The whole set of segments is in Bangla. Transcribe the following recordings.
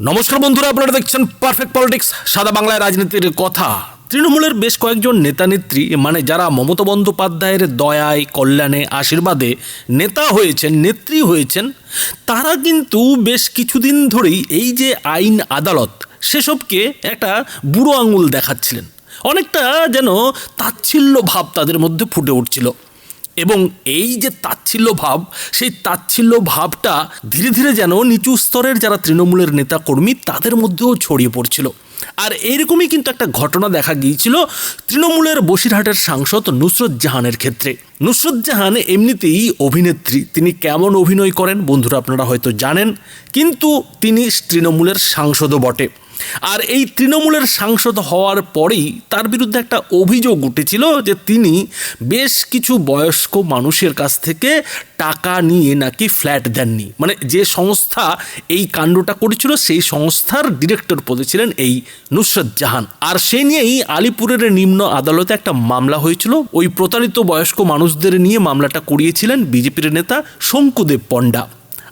নমস্কার বন্ধুরা, আপনারা দেখছেন পারফেক্ট পলিটিক্স সাদা বাংলায় রাজনীতির কথা। তৃণমূলের বেশ কয়েকজন নেতা নেত্রী মানে যারা মমতা বন্দ্যোপাধ্যায়ের দয়ায়, কল্যাণে, আশীর্বাদে নেতা হয়েছেন, নেত্রী হয়েছেন, তারা কিন্তু বেশ কিছুদিন ধরেই এই যে আইন আদালত, সেসবকে একটা বুড়ো আঙুল দেখাচ্ছিলেন। অনেকটা যেন তাচ্ছিল্য ভাব তাদের মধ্যে ফুটে উঠছিল। এবং এই যে তাচ্ছিল্য ভাব, সেই তাচ্ছিল্য ভাবটা ধীরে ধীরে যেন নিচু স্তরের যারা তৃণমূলের নেতাকর্মী, তাদের মধ্যেও ছড়িয়ে পড়ছিল। আর এইরকমই কিন্তু একটা ঘটনা দেখা গিয়েছিল তৃণমূলের বসিরহাটের সাংসদ নুসরত জাহানের ক্ষেত্রে। নুসরত জাহান এমনিতেই অভিনেত্রী। তিনি কেমন অভিনয় করেন বন্ধুরা আপনারা হয়তো জানেন, কিন্তু তিনি তৃণমূলের সাংসদও বটে। আর এই তৃণমূলের সাংসদ হওয়ার পরেই তার বিরুদ্ধে একটা অভিযোগ উঠেছিল যে তিনি বেশ কিছু বয়স্ক মানুষের কাছ থেকে টাকা নিয়ে নাকি ফ্ল্যাট দেননি। মানে যে সংস্থা এই কাণ্ডটা করেছিল সেই সংস্থার ডিরেক্টর পদে ছিলেন এই নুসরত জাহান। আর সে নিয়েই আলিপুরের নিম্ন আদালতে একটা মামলা হয়েছিল। ওই প্রতারিত বয়স্ক মানুষদের নিয়ে মামলাটা করিয়েছিলেন বিজেপির নেতা শঙ্কুদেব পণ্ডা।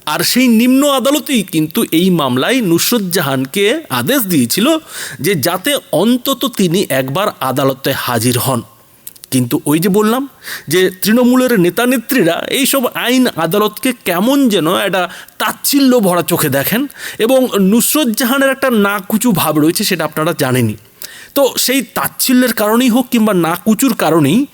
আর সেই নিম্ন আদালতেই কিন্তু এই মামলায় নুসরত জাহানকে আদেশ দিয়েছিল যে যাতে অন্তত তিনি একবার আদালতে হাজির হন। কিন্তু ওই যে বললাম যে তৃণমূলের নেতা নেত্রীরা এইসব আইন আদালতকে কেমন যেন একটা তাচ্ছিল্য ভরা চোখে দেখেন এবং নুসরত জাহানের একটা নাকুচু ভাব রয়েছে সেটা আপনারা জানেনই। তো সেই তাচ্ছিল্যের কারণেই হোক কিংবা নাকুচুর কারণেই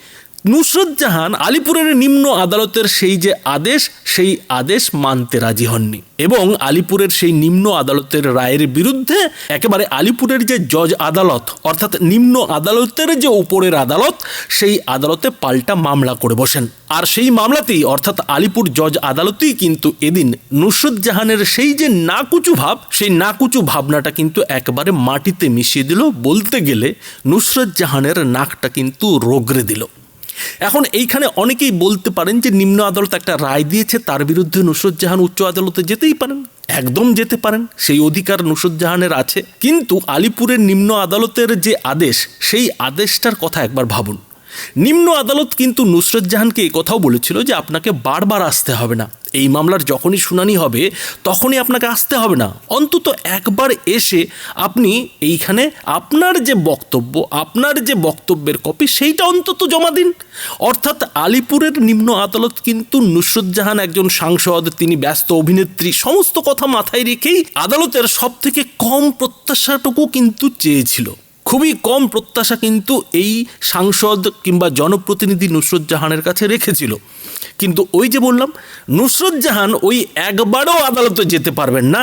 নুসরত জাহান আলিপুরের নিম্ন আদালতের সেই যে আদেশ, সেই আদেশ মানতে রাজি হননি। এবং আলিপুরের সেই নিম্ন আদালতের রায়ের বিরুদ্ধে একেবারে আলিপুরের যে জজ আদালত, অর্থাৎ নিম্ন আদালতের যে উপরের আদালত, সেই আদালতে পাল্টা মামলা করে বসেন। আর সেই মামলাতেই, অর্থাৎ আলিপুর জজ আদালতেই কিন্তু এদিন নুসরত জাহানের সেই যে নাকুচু ভাব, সেই নাকুচু ভাবনাটা কিন্তু একেবারে মাটিতে মিশিয়ে দিল বলতে গেলে নুসরত জাহানের নাকটা কিন্তু রোগরে দিল। এখন এইখানে অনেকেই বলতে পারেন যে নিম্ন আদালত একটা রায় দিয়েছে, তার বিরুদ্ধে নুসরত জাহান উচ্চ আদালতে যেতেই পারেন। একদম যেতে পারেন, সেই অধিকার নুসরত জাহানের আছে। কিন্তু আলিপুরের নিম্ন আদালতের যে আদেশ, সেই আদেশটার কথা একবার ভাবুন। নিম্ন আদালত কিন্তু নুসরত জাহানকে কথাও বলেছিল যে আপনাকে বারবার আসতে হবে না। এই মামলার যখনই শুনানি হবে, তখনই আপনাকে আসতে হবে না। অন্তত একবার এসে আপনি এইখানে আপনার যে বক্তব্য, আপনার যে বক্তব্যের কপি, সেইটা অন্তত জমা দিন। অর্থাৎ আলিপুরের নিম্ন আদালত কিন্তু নুসরত জাহান একজন সাংসদ, তিনি ব্যস্ত অভিনেত্রী, সমস্ত কথা মাথায় রেখেই আদালতের সব থেকে কম প্রত্যাশাটুকু কিন্তু চেয়েছিল। খুবই কম প্রত্যাশা কিন্তু এই সাংসদ কিংবা জনপ্রতিনিধি নুসরত জাহানের কাছে রেখেছিল। কিন্তু ওই যে বললাম, নুসরত জাহান ওই একবারও আদালতে যেতে পারবেন না,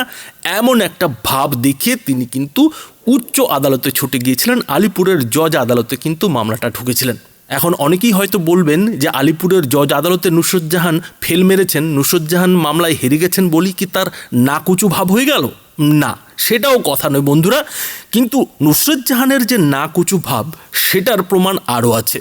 এমন একটা ভাব দেখিয়ে তিনি কিন্তু উচ্চ আদালতে ছুটে গিয়েছিলেন। আলিপুরের জজ আদালতে কিন্তু মামলাটা ঢুকেছিলেন। এখন অনেকেই হয়তো বলবেন যে আলিপুরের জজ আদালতে নুসরত জাহান ফেল মেরেছেন, নুসরত জাহান মামলায় হেরে গেছেন বলি কি তার নাকুচু ভাব হয়ে গেল? না, সেটাও কথা নয় বন্ধুরা। কিন্তু নুসরত জাহানের যে না কুচু ভাব, সেটার প্রমাণ আরও আছে।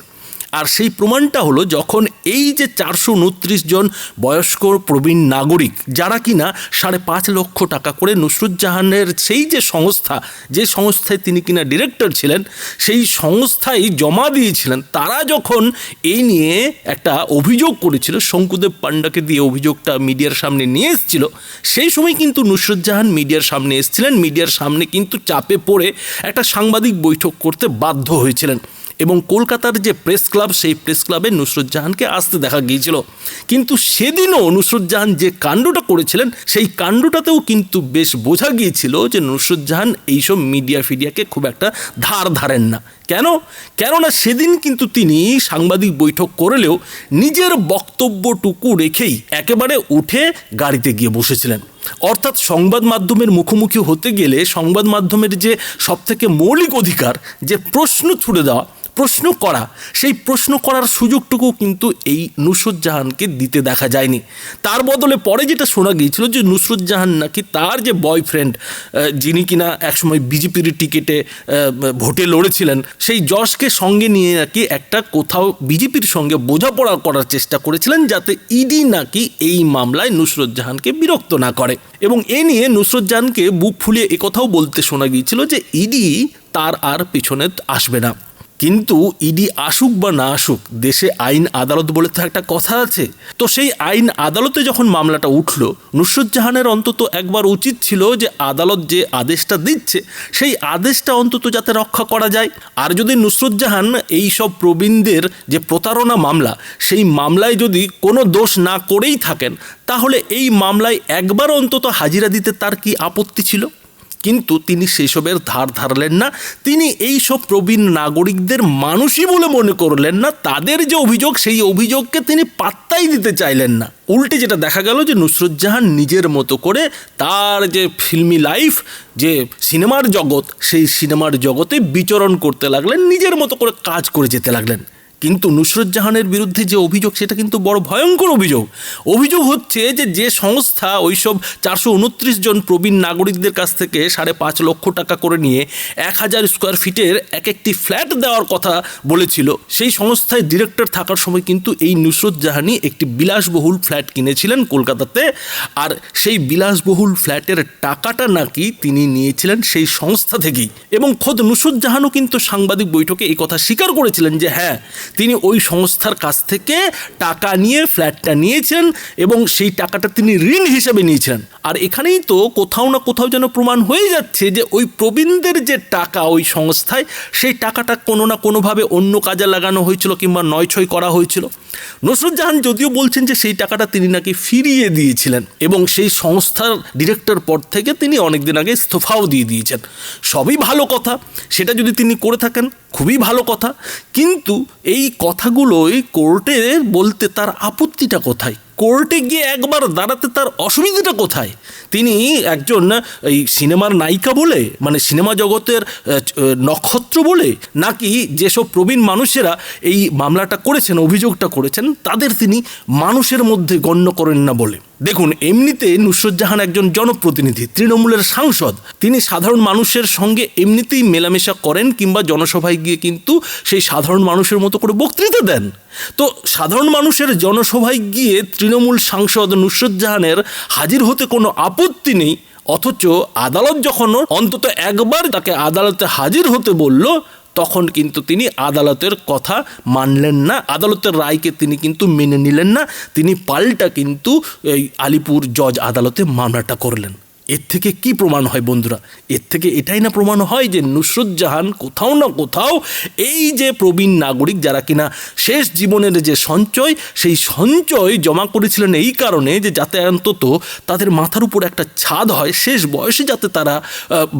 আর সেই প্রমাণটা হলো যখন এই যে চারশো উনত্রিশ জন বয়স্ক প্রবীণ নাগরিক, যারা কিনা সাড়ে পাঁচ লক্ষ টাকা করে নুসরত জাহানের সেই যে সংস্থা, যে সংস্থায় তিনি কিনা ডিরেক্টর ছিলেন, সেই সংস্থায় জমা দিয়েছিলেন, তারা যখন এই নিয়ে একটা অভিযোগ করেছিল, শঙ্কুদেব পাণ্ডাকে দিয়ে অভিযোগটা মিডিয়ার সামনে নিয়ে এসেছিল, সেই সময় কিন্তু নুসরত জাহান মিডিয়ার সামনে এসেছিলেন, মিডিয়ার সামনে কিন্তু চাপে পড়ে একটা সাংবাদিক বৈঠক করতে বাধ্য হয়েছিলেন। এবং কলকাতার যে প্রেস ক্লাব, সেই প্রেস ক্লাবে নুসরত জাহানকে আসতে দেখা গিয়েছিল। কিন্তু সেদিনও নুসরত জাহান যে কাণ্ডটা করেছিলেন, সেই কাণ্ডটাতেও কিন্তু বেশ বোঝা গিয়েছিল যে নুসরত জাহান এইসব মিডিয়া ফিডিয়াকে খুব একটা ধার ধারেন না। কেন? কেননা সেদিন কিন্তু তিনি সাংবাদিক বৈঠক করলেও নিজের বক্তব্যটুকু রেখেই একেবারে উঠে গাড়িতে গিয়ে বসেছিলেন। অর্থাৎ সংবাদ মাধ্যমের মুখোমুখি হতে গেলে সংবাদ মাধ্যমের যে সবথেকে মৌলিক অধিকার, যে প্রশ্ন ছুড়ে দেওয়া প্রশ্ন করা, সেই প্রশ্ন করার সুযোগটুকু কিন্তু এই নুসরত জাহানকে দিতে দেখা যায়নি। তার বদলে পরে যেটা শোনা গিয়েছিল যে নুসরত জাহান নাকি তার যে বয়ফ্রেন্ড যিনি কিনা একসময় বিজেপির টিকিটে ভোটে লড়েছিলেন, সেই যশকে সঙ্গে নিয়ে নাকি একটা কোথাও বিজেপির সঙ্গে বোঝাপড়া করার চেষ্টা করেছিলেন যাতে ইডি নাকি এই মামলায় নুসরত জাহানকে বিরক্ত না করে। এবং এ নিয়ে নুসরত জাহানকে বুক ফুলিয়ে একথাও বলতে শোনা গিয়েছিল যে ইডি তার আর পিছনে আসবে না। কিন্তু ইডি আসুক বা না আসুক, দেশে আইন আদালত বলে তো একটা কথা আছে। তো সেই আইন আদালতে যখন মামলাটা উঠল নুসরত জাহানের অন্তত একবার উচিত ছিল যে আদালত যে আদেশটা দিচ্ছে, সেই আদেশটা অন্তত যাতে রক্ষা করা যায়। আর যদি নুসরত জাহান এই সব প্রবীণদের যে প্রতারণা মামলা, সেই মামলায় যদি কোনো দোষ না করেই থাকেন, তাহলে এই মামলায় একবার অন্তত হাজিরা দিতে তার কি আপত্তি ছিল? কিন্তু তিনি সেসবের ধার ধারলেন না। তিনি এই সব প্রবীণ নাগরিকদের মানুষই বলে মনে করলেন না। তাদের যে অভিযোগ, সেই অভিযোগকে তিনি পাত্তাই দিতে চাইলেন না। উল্টে যেটা দেখা গেল যে নুসরত জাহান নিজের মতো করে তার যে ফিল্মি লাইফ, যে সিনেমার জগৎ, সেই সিনেমার জগতে বিচরণ করতে লাগলেন, নিজের মতো করে কাজ করে যেতে লাগলেন। কিন্তু নুসরত জাহানের বিরুদ্ধে যে অভিযোগ, সেটা কিন্তু বড় ভয়ঙ্কর অভিযোগ। অভিযোগ হচ্ছে যে যে সংস্থা ওইসব চারশো উনত্রিশ জন প্রবীণ নাগরিকদের কাছ থেকে সাড়ে পাঁচ লক্ষ টাকা করে নিয়ে এক হাজার স্কোয়ার ফিটের এক একটি ফ্ল্যাট দেওয়ার কথা বলেছিল। সেই সংস্থায় ডিরেক্টর থাকার সময় কিন্তু এই নুসরত জাহানি একটি বিলাসবহুল ফ্ল্যাট কিনেছিলেন কলকাতাতে। আর সেই বিলাসবহুল ফ্ল্যাটের টাকাটা নাকি তিনি নিয়েছিলেন সেই সংস্থা থেকেই। এবং খোদ নুসরত জাহানও কিন্তু সাংবাদিক বৈঠকে এই কথা স্বীকার করেছিলেন যে হ্যাঁ তিনি ওই সংস্থার কাছ থেকে টাকা নিয়ে, ফ্ল্যাটটা নিয়েছেন এবং সেই টাকাটা তিনি ঋণ হিসেবে নিয়েছেন। আর এখানেই তো কোথাও না কোথাও যেন প্রমাণ হয়ে যাচ্ছে যে ওই প্রবীণদের যে টাকা ওই সংস্থায়, সেই টাকাটা কোনো না কোনোভাবে অন্য কাজে লাগানো হয়েছিল কিংবা নয় ছয় করা হয়েছিল। নসরুল জাহান যদিও বলছেন যে সেই টাকাটা তিনি নাকি ফিরিয়ে দিয়েছিলেন এবং সেই সংস্থার ডিরেক্টর পদ থেকে তিনি অনেকদিন আগে ইস্তফাও দিয়ে দিয়েছেন। সবই ভালো কথা, সেটা যদি তিনি করে থাকেন, খুবই ভালো কথা। কিন্তু এই কথাগুলোই কোর্টে বলতে তার আপত্তিটা কোথায়? কোর্টে গিয়ে একবার দাঁড়াতে তার অসুবিধাটা কোথায়? তিনি একজন এই সিনেমার নায়িকা বলে মানে সিনেমা জগতের নক্ষত্র বলে, নাকি যেসব প্রবীণ মানুষেরা এই মামলাটা করেছেন, অভিযোগটা করেছেন, তাদের তিনি মানুষের মধ্যে গণ্য করেন না বলে। দেখুন, এমনিতে নুসরত জাহান একজন জনপ্রতিনিধি, তৃণমূলের সাংসদ। তিনি সাধারণ মানুষের সঙ্গে এমনিতেই মেলামেশা করেন, কিংবা জনসভায় গিয়ে কিন্তু সেই সাধারণ মানুষের মতো করে বক্তৃতা দেন। তো সাধারণ মানুষের জনসভায় গিয়ে তৃণমূল সাংসদ নুসরত জাহানের হাজির হতে কোনো আপত্তি নেই, অথচ আদালত যখন অন্তত একবার তাকে আদালতে হাজির হতে বলল, তখন কিন্তু তিনি আদালতের কথা মানলেন না, আদালতের রায়কে তিনি কিন্তু মেনে নিলেন না, তিনি পাল্টা কিন্তু এই আলিপুর জজ আদালতে মামলাটা করলেন। এর থেকে কি প্রমাণ হয় বন্ধুরা? এর থেকে এটাই না প্রমাণ হয় যে নুসরত জাহান কোথাও না কোথাও এই যে প্রবীণ নাগরিক যারা কিনা শেষ জীবনের যে সঞ্চয়, সেই সঞ্চয় জমা করেছিলেন এই কারণে যে যাতে অন্তত তাদের মাথার উপর একটা ছাদ হয়, শেষ বয়সে যাতে তারা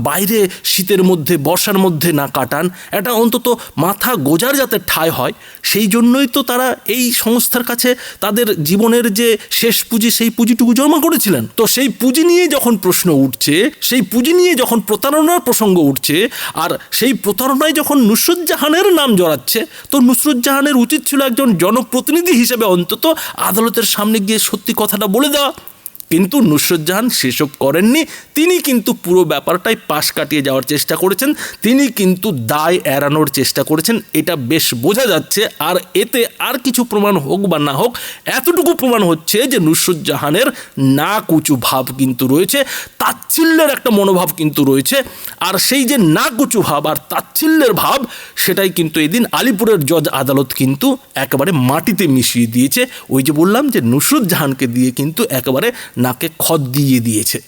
বাইরে শীতের মধ্যে, বর্ষার মধ্যে না কাটান, এটা অন্তত মাথা গোজার যাতে ঠাঁই হয়, সেই জন্যই তো তারা এই সংস্থার কাছে তাদের জীবনের যে শেষ পুঁজি, সেই পুঁজিটুকু জমা করেছিলেন। তো সেই পুঁজি নিয়ে যখন প্রশ্ন উঠছে, সেই পুঁজি নিয়ে যখন প্রতারণার প্রসঙ্গ উঠছে, আর সেই প্রতারণায় যখন নুসরুজ্জাহানের জাহানের নাম জড়াচ্ছে, তো নুসরুজ্জাহানের জাহানের উচিত ছিল একজন জনপ্রতিনিধি হিসেবে অন্তত আদালতের সামনে গিয়ে সত্যি কথাটা বলে দেওয়া। কিন্তু নুসরত জাহান সেসব করেননি। তিনি কিন্তু পুরো ব্যাপারটাই পাশ কাটিয়ে যাওয়ার চেষ্টা করেছেন। তিনি কিন্তু দায় এড়ানোর চেষ্টা করেছেন। এটা বেশ বোঝা যাচ্ছে। আর এতে আর কিছু প্রমাণ হোক বা না হোক, এতটুকু প্রমাণ হচ্ছে যে নুসরত জাহানের না কুচু ভাব কিন্তু রয়েছে, তাচ্ছিল্যের একটা মনোভাব কিন্তু রয়েছে। আর সেই যে না কুচু ভাব আর তাচ্ছিল্যের ভাব, সেটাই কিন্তু এদিন আলিপুরের জজ আদালত কিন্তু একেবারে মাটিতে মিশিয়ে দিয়েছে। ওই যে বললাম যে নুসরত জাহানকে দিয়ে কিন্তু একেবারে নাকে খদ দিয়ে দিয়েছে।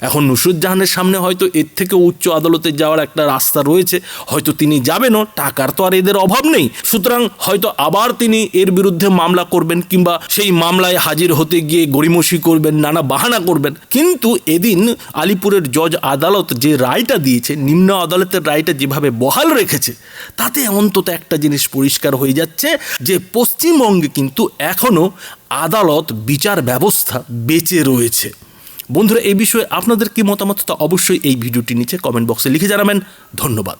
এখন নুসরত জাহানের সামনে হয়তো এর থেকে উচ্চ আদালতে যাওয়ার একটা রাস্তা রয়েছে, হয়তো তিনি যাবেনও, টাকার তো আর এদের অভাব নেই। সুতরাং হয়তো আবার তিনি এর বিরুদ্ধে মামলা করবেন কিংবা সেই মামলায় হাজির হতে গিয়ে গড়িমসি করবেন, নানা বাহানা করবেন। কিন্তু এদিন আলিপুরের জজ আদালত যে রায়টা দিয়েছে, নিম্ন আদালতের রায়টা যেভাবে বহাল রেখেছে, তাতে অন্তত একটা জিনিস পরিষ্কার হয়ে যাচ্ছে যে পশ্চিমবঙ্গে কিন্তু এখনও আদালত বিচার ব্যবস্থা বেঁচে রয়েছে। বন্ধুরা, এই বিষয়ে আপনাদের কি মতামত তা অবশ্যই এই ভিডিওটি নিচে কমেন্ট বক্সে লিখে জানাবেন। ধন্যবাদ।